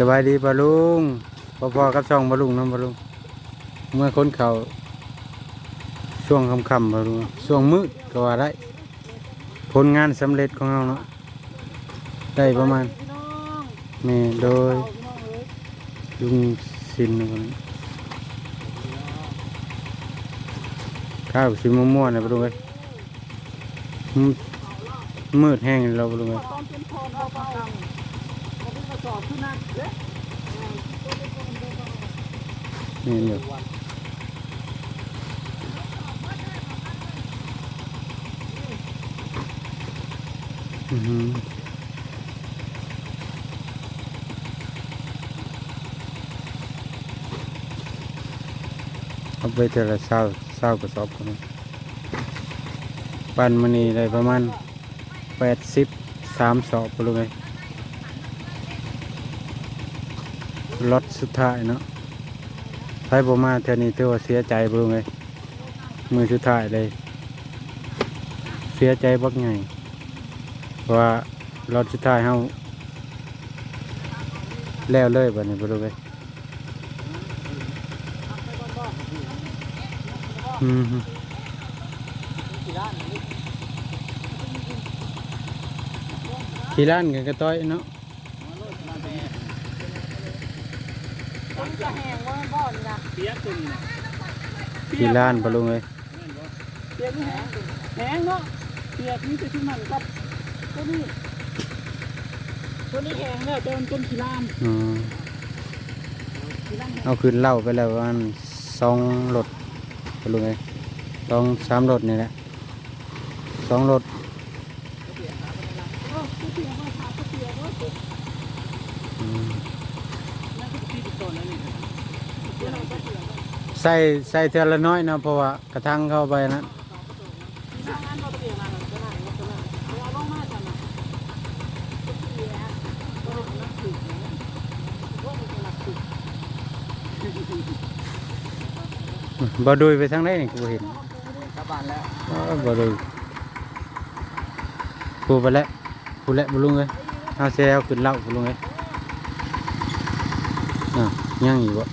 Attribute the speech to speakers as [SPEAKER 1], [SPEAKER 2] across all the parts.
[SPEAKER 1] สบายดีปะลุงพอๆกับช่องปะลุงน้ำปะลุงเมื่อคนเขาช่วงค่ำๆปะลุงช่วงมืดก็ว่าได้ผลงานสำเร็จของเราเนาะได้ประมาณ
[SPEAKER 2] พี่น้อง
[SPEAKER 1] แม่โดยลุงสินนะครับข้าวสีม่วงๆนะปะลุงเอ้ยมืดแห้งเราปะลุงเอ้ย
[SPEAKER 2] อนเป็นพรเอาเบาๆผมเป็นกระสอบขึ้นนั่นเด้
[SPEAKER 1] นี่เดียวอือหือเอาไปแต่ละเศร้าเศร้ากระสอบกันปันมันนี่ได้ประมาณแปดสิบสามสอบไปเลย รถสุดท้ายเนาะไปบ่มาเท่านี้ถือว่าเสียใจเบิ่งเลย มือสุดท้ายเลย เสียใจบักไงเพราะว่ารถสุดท้ายเฮาแล้วเลยบัดนี้บ่รู้เลยอืมฮึขี่ล้านกันกระต้อยเนาะ
[SPEAKER 2] มัน จะแห้งว่าบ่อนนะ
[SPEAKER 1] ขี่ล้านบ่ลุงเลย
[SPEAKER 2] เปียกนี่แห้งแห้งเนาะเปียกนี่จะที่มันกับตัวนี้ตัวนี้แห้งแล้วจนจนขี้ลาม
[SPEAKER 1] อืม
[SPEAKER 2] ขี้ลามแห้ง
[SPEAKER 1] เอาคืนเหล่าไปแล้วประมันสองรถบ่ลุงเลยสองสามรถนี่แหละสองรถ
[SPEAKER 2] เออตัวเปียกว่าขาตัวเปียกว่าตัว
[SPEAKER 1] อืม
[SPEAKER 2] นั่นก็ตีติดต่อแล้วนี่เดี๋ยวเราก็เปียกว่า
[SPEAKER 1] ใส่ใส่เท่าละน้อยนะเพราะว่ากระทั่งเข้าไปนะ
[SPEAKER 2] ที่ทางนั้นเราเปียกมาแล้วก็ได้ก็ได้เอาลงมาจังนะตัวเปียกก็นักสืบนะว่ามันเป็นนักสืบ
[SPEAKER 1] บ่ดุยไปทางไหนนี่กูบ่เห็น
[SPEAKER 2] กลับบ้านแล้ว
[SPEAKER 1] อ้าวบ่ดุยกูไปแล้วกูแล้วบ่ลุงเอ้ยเอาเสียเอาขึ้นเหล่าบ่ลุงเอ้ยอะยังอีกบ่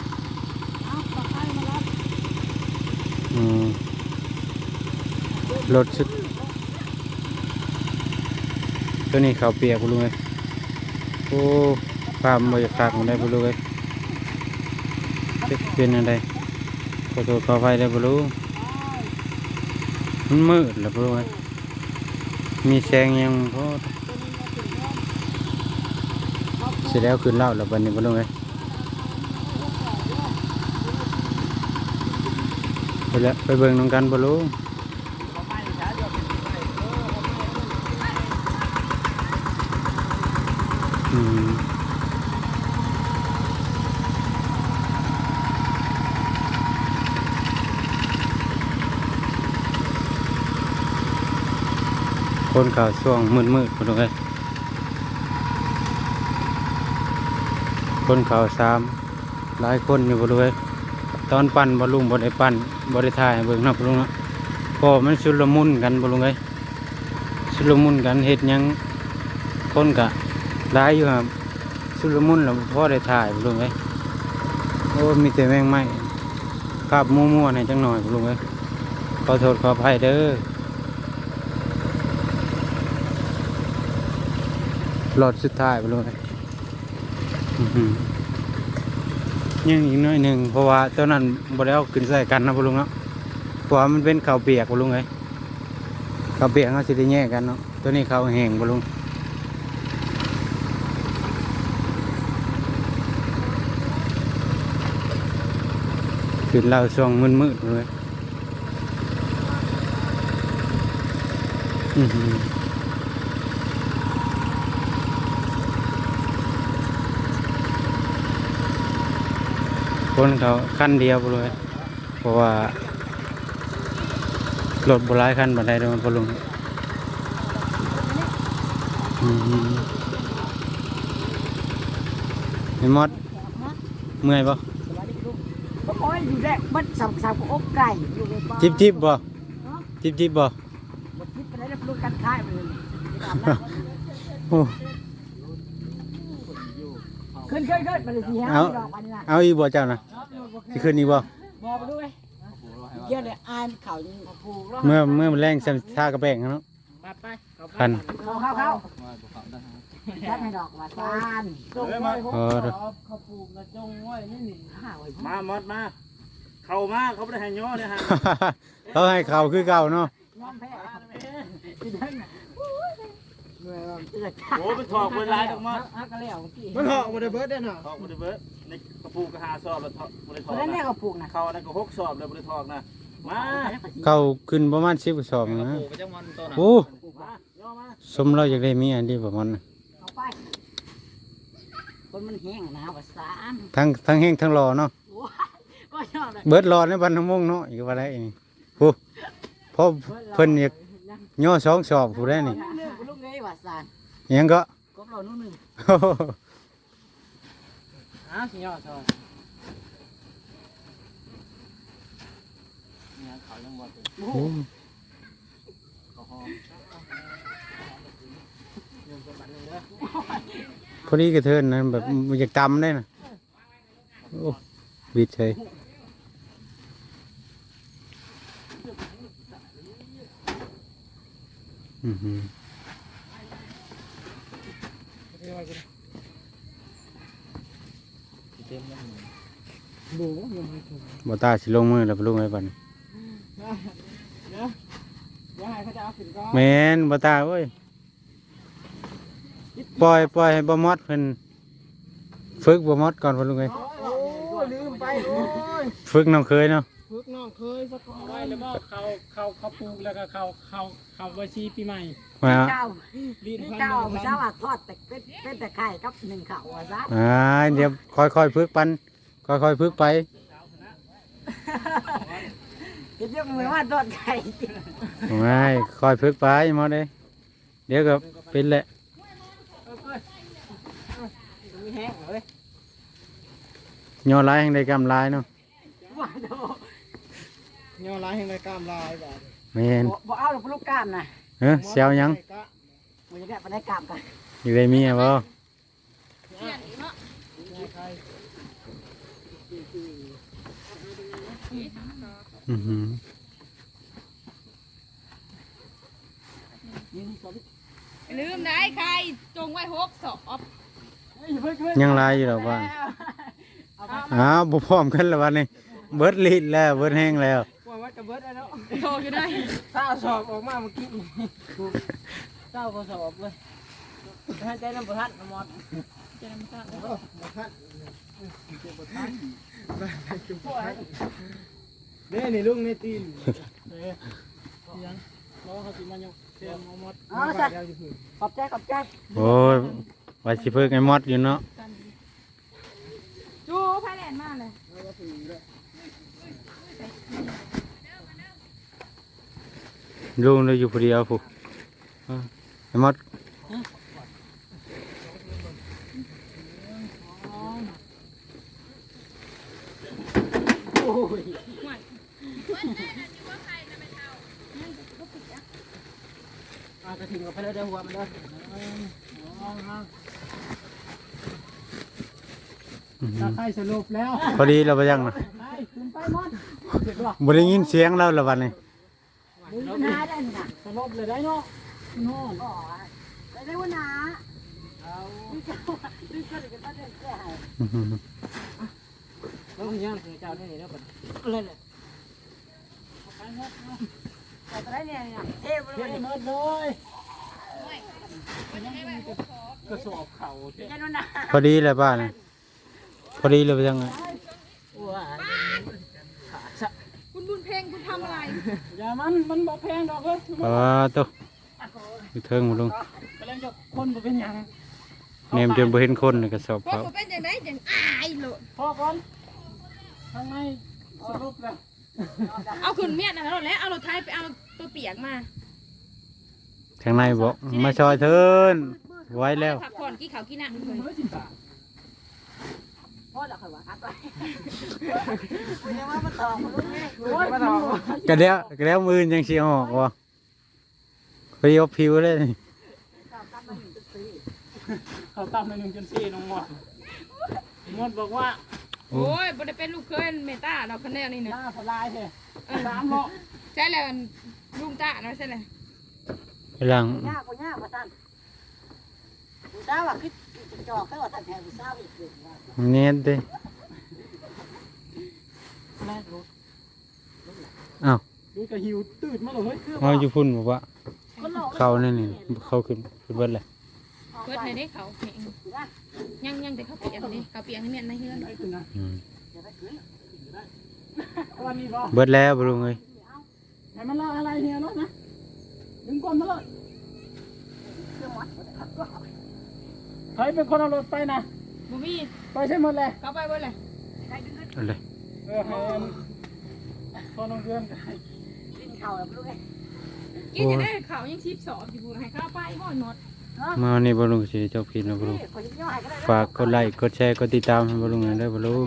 [SPEAKER 2] เอาปลาไข่มารับ
[SPEAKER 1] อืม รถสุด ตัวนี้เขาเปียกบ่ลุงเอ้ยโอ้ความบ่อยากากมันได้บ่ลุงเอ้ยเป็นอะไรขอโทษขออภัยได้บ่ลุงมันมืดแล้วพวกนี้มีแสงยังพอเสร็จแล้วคืนเล่าแล้วบันนี้พวกนี้ไปแล้วไปเบิ่งน้องกันบ่รู้อื คนข่าวช่วงมืดมืดๆพวกนี้คนข่าวสามหลายคนอยู่พวกนี้ตอนปั่นบ่ลุงบ่ได้ปั่นบ่ได้ายเบิ่งเนาะพวกนี้นะเพอมันชุลมุนกันพวกนี้ชุลมุนกันเฮ็ดยังคนกะ หลายอยู่ครับชุลมุนแล้วพอได้ถ่ายพวกนี้โอ้มีแต่แมงไม้คาบมั่วๆในจังหน่อยพวกนี้ขอโทษขออภัยเด้อหลอดสุดท้ายไปเลยอื้อหือยังอีกน้อยหนึ่งเพราะว่าตอนนั้นบ่ได้เอาขึ้นใส่กันนะพ่ลุงเนาะเพราะมันเป็นข้าวเปียกพ่ลุงไงข้าวเปียกเขาสิได้แยกกันเนาะตัวนี้ข้าวแห้งพ่ลุง ขึ้นเราช่วงมืดๆเลยอือหือคนเขาขั้นเดียวเลย เพราะว่ารถโบราณขั้นบันไดเดินพลุงอืมไอ้มดเมื่อยปะ
[SPEAKER 2] อยอยู่แรกมันสามสามก็อกไก่อยู่ในบ้าน
[SPEAKER 1] จิบจิบบ่จิบจิบบ่
[SPEAKER 2] บดทิพย์ไปได้แล้วลูกกันค่ายไปเลยไปอาบน้ำ
[SPEAKER 1] โอ้
[SPEAKER 2] เขาขึ้นขึ้นขึ้นมันเลยสิฮะ
[SPEAKER 1] เอา
[SPEAKER 2] ดอกมันน่ะ
[SPEAKER 1] เอาอีกบ่เจ้านะสิขึ้นอีกบ่
[SPEAKER 2] บอกไปด้วยเกี่ยวเลยอ่านข่าวนี่ผูกแล้ว
[SPEAKER 1] เมื่อเมื่อมันแรงซ้ำท่ากระแป้งเนาะ
[SPEAKER 2] ไปไปเขา
[SPEAKER 1] พัน
[SPEAKER 2] เข้าเข้าเข้า แค่ให้ดอกมาซานจงไว้
[SPEAKER 1] เออ
[SPEAKER 2] เขาปลูกนะจงไว้นี่นี่ห้าไว้
[SPEAKER 3] มาหมดมา เข้ามาเขาไม่ได้ให้ย่อเลยฮะ
[SPEAKER 1] เขาให้เขาคือเก่าเนาะ
[SPEAKER 2] น้อมแพ้ที่นั่นน่ะเมื่อจะ
[SPEAKER 3] โอ้เป็นถอกเป็นลายดอกมอด
[SPEAKER 2] ฮักก็แล้วที่
[SPEAKER 4] มันเหาะมาได้เบิดได้น่ะ
[SPEAKER 3] ถอกบริเบิร์ดในกระปูกระหาสอบแล้วถอกบริถอนก
[SPEAKER 2] นั้นแม่
[SPEAKER 3] นะ
[SPEAKER 2] ก็ปลูกนะ
[SPEAKER 3] เขาอันนั้นก็หกสอบแล้วบริถอกนะมา
[SPEAKER 1] เขาขึ้นประมาณ10กระสอบนะโอ้สมเราอยากได้มีอันนี้ประมาณน่ะ
[SPEAKER 2] เอาไป คนมันแห้งนะว่าสาน
[SPEAKER 1] ทั้งทั้งแห้งทั้งรอเนาะ
[SPEAKER 2] ก็ชอบเลย
[SPEAKER 1] เบิดรอในบ้านน้ำมงเนาะอีกว่าได้นี่โอ้เพราะเพิ่นอยากย่อสองสอบผู้ได้นี่
[SPEAKER 2] ลูกเอ้ยว่าสาน
[SPEAKER 1] อิหยังก็
[SPEAKER 2] กบเรานู่นนึง
[SPEAKER 4] อ้าสิยอดซอย
[SPEAKER 3] เนี่ยเขายังหมดเลย
[SPEAKER 1] โอ้
[SPEAKER 3] เขาหอม
[SPEAKER 1] พอดีกระเทินนั้นแบบอยากตำได้น่ะโอ้บิดเฉยอือหือ
[SPEAKER 4] บูยังไม่ถูก
[SPEAKER 1] บ่ตาสิลงมือแล้วไปลงไว้บัดนี้
[SPEAKER 4] เดี๋ยวเดี๋ยวให้เขาจะเอาขึ้นก่อน
[SPEAKER 1] แม่นบ่ตาเอ้ย ปล่อยปล่อยให้บ่มอดเพิ่นฝึกบ่มอดก่อนพ่อลุงเอ้ย
[SPEAKER 4] โอ้ยลืมไปโอ้ย
[SPEAKER 1] ฝึกน้องเคยเนาะ
[SPEAKER 4] ฝึกน้องเคยสักก่อน
[SPEAKER 5] ไว้แล้วก็เขาเขาเขาปลูกแล้วก็เขาเขาเขาไว้ชีปีใหม่
[SPEAKER 1] มา
[SPEAKER 2] เจ้า
[SPEAKER 5] รีด
[SPEAKER 2] นี่
[SPEAKER 5] พัน
[SPEAKER 2] เจ้า
[SPEAKER 5] ธุ์
[SPEAKER 2] เจ้าอะทอดแต่เป็นเป็นแต่ไข่กับหนึ่งข้าวว่าซะ
[SPEAKER 1] อ่าเดี๋ยวค่อยๆฝึกปันค่อยๆฝึกไป
[SPEAKER 2] เห็นยังมือว่าทอดไข่
[SPEAKER 1] ไม่ค่อยฝึกไปหมดเลยเดี๋ยวก็เป็นแหละ
[SPEAKER 4] มีแห้งเลย
[SPEAKER 1] ย่อลายแห่งใดกำลายเนาะ
[SPEAKER 2] ว่าโด
[SPEAKER 4] ยอดลายแห่งไรกล้ามลายแบบ
[SPEAKER 1] แม่น
[SPEAKER 2] บ่เอาหรอกลูกกล้ามนะ
[SPEAKER 1] เอ้อเสียวหยัง
[SPEAKER 2] มันจะได้ไปได้กล้ามกัน
[SPEAKER 1] อยู่ได้เมียบ่อือหือ
[SPEAKER 6] ลืมได้ใครจงไว้หกสอบ
[SPEAKER 1] ยังลายอยู่ดอกบ้านอ้าวบ่พร้อมกันแล้ววันนี้ เบิดลิ้นแล้ว เบิดแห้งแล้ว
[SPEAKER 4] ว่าวัดกับเบิดได้แล้ว
[SPEAKER 6] โทรอยู่ได้
[SPEAKER 4] ถ้าเอาสอบออกมาเมื่อกี้เจ้าก็สอบเลยให้ใจน้ำประทัดน้ำมอด
[SPEAKER 6] จะนำตา
[SPEAKER 4] ประทัดเนี่ยนี่ลุงในตีน
[SPEAKER 5] เราเขาสิมายกเทียมเอาหมด
[SPEAKER 2] เอาซะขอบใจขอบใจ
[SPEAKER 1] โอ้ย ว่าสิฝึกไอ้มอดอยู่เนาะ
[SPEAKER 6] จูพายแลนด์มากเลย
[SPEAKER 1] ลุงเลยอยู่ผู้เดียวผู้อ่าไอ้มอด
[SPEAKER 2] โอ้ย
[SPEAKER 4] อากระถิ่นกับไปเลยเดี๋ยวหัวมันเลย
[SPEAKER 1] อื้อหื
[SPEAKER 5] ถ้า
[SPEAKER 1] อ
[SPEAKER 5] ใครสรุปแล้ว
[SPEAKER 1] พอดีเราไปยังนะ
[SPEAKER 2] ขึ้นไปมอน
[SPEAKER 1] บ่ได้ยินเสียงเราละวันนี้
[SPEAKER 2] มึงนาได้น่ะ
[SPEAKER 5] สรุปเลยได้เนาะ
[SPEAKER 2] นอนอ๋อได้ได้ว่านาเอาดูเจ้าดูเจ้าเดี๋ยวก็ได้แก้ให้
[SPEAKER 1] อื้อหือ
[SPEAKER 4] แล้วคุณย่างเจ้าได้แล้วบัด
[SPEAKER 2] เลยเลยเอาไปได้เนี่ยเนี่ยเอ๊ะมัน
[SPEAKER 5] เทีย
[SPEAKER 2] เลย
[SPEAKER 5] มหมดเลย
[SPEAKER 4] กระสอบเข่า
[SPEAKER 2] เป็นยังไงนะ
[SPEAKER 1] พอดีเลยป้าเนี่ยพอดีเลยไปยังไง
[SPEAKER 2] ว้า
[SPEAKER 6] คุณบุญเพลงคุณทำอะไร
[SPEAKER 5] อย่ามันมันบ่แพงดอกเลย
[SPEAKER 1] อ๋อตัวอยู่เทิงหมดลง
[SPEAKER 5] กำลังจะคนบ่เป็นหยัง
[SPEAKER 1] เนมจนบ่เห็นคนในกระสอบ
[SPEAKER 6] พวก
[SPEAKER 1] เขา
[SPEAKER 6] ผมเป็นอย่างไรอย่างอายโลด
[SPEAKER 5] พอก่อนทางในสรุปแล้ว
[SPEAKER 6] เอาขึ้นเมียดนะรถแล้วเอารถไทยไปเอาตัวเปียกมา
[SPEAKER 1] ทางในบอกมาซอยเทิน ไว้แล้ว
[SPEAKER 6] พักผ่อนกี่เขาวกี่น้ำ
[SPEAKER 5] เฮ้ยสิบบาท
[SPEAKER 2] พ่อเราเคยว่าคัดไปมันยังว่ามาต่อมาลูกนี่
[SPEAKER 4] โอ้ยมาถอด
[SPEAKER 1] กระเดียวกระเดียวมือยังเสียออกวะไปยกผิวเลยนี่
[SPEAKER 5] เขาตามไปหนึ่งจนสี่น้องหมด
[SPEAKER 6] ว
[SPEAKER 5] งดบอกว่า
[SPEAKER 1] โอ้
[SPEAKER 6] โอ้ยบ่ได้เป็นลูกเคยเมตาดอกคะแนนนี่
[SPEAKER 5] ห
[SPEAKER 6] นะ
[SPEAKER 5] น้าพลายเถอะ
[SPEAKER 6] เออ
[SPEAKER 5] สามเหาะ
[SPEAKER 6] ใช่แล้วลุงตาเนาะใช่แล้ว
[SPEAKER 1] กำลัง
[SPEAKER 2] ยากกว่ายากกว่าท่าน ผู้สาวว่าคิดจอกก็ว่าท่านแทนผู้สาวอีกเกิดว่า
[SPEAKER 1] เน็ตเด้
[SPEAKER 5] แรกรถ
[SPEAKER 1] อ้าว
[SPEAKER 5] ดูกระหิวตืดมาเลยเฮ้ย
[SPEAKER 1] เฮาอยู่พุ่นบ่ว่า
[SPEAKER 2] คนหลอก
[SPEAKER 1] เขานี่นี่เขาขึ้นขึ้นเบิดเลย
[SPEAKER 6] เบิดในได้เขาแหงยังยังแต่เขาเปียกนี่เขาเปียกให้เมียนในเฮือน
[SPEAKER 5] ไอ้คุณนะ
[SPEAKER 1] อืม
[SPEAKER 5] วันนี้บ่
[SPEAKER 1] เบิดแล้วบ่ลุงเอ้ย
[SPEAKER 5] ให้มันเล่าอะไรเนี่ยรถนะดึงก้นมาเลย ใครเป็นคนเอารถไปนะ
[SPEAKER 6] บ่มี
[SPEAKER 5] ไปใช่หมดเลย
[SPEAKER 6] เขาไปเบิดเลย
[SPEAKER 1] เอาเลย
[SPEAKER 5] เออให้พอน้องเดือนก็ให้
[SPEAKER 2] กินข้าวแล้วลูกไอ้
[SPEAKER 6] กินจะได้เขายังชีพสอบอยู่บุให้เข้าไปบ่หมด
[SPEAKER 1] มาวันนี้บ่ลุงสิเจ้ากินนะบ่ลุง
[SPEAKER 2] คนยังย่อยก็ได้
[SPEAKER 1] ฝากกดไลค์กดแชร์กดติดตามให้บ่ลุงหน่อยเด้อบ่ลุง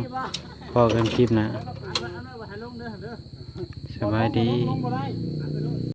[SPEAKER 1] พอกันคลิปหนะ
[SPEAKER 5] เอาเลยว่าให้ลงเด้อเด้อ
[SPEAKER 1] สบายดี
[SPEAKER 5] ลงบ่ได้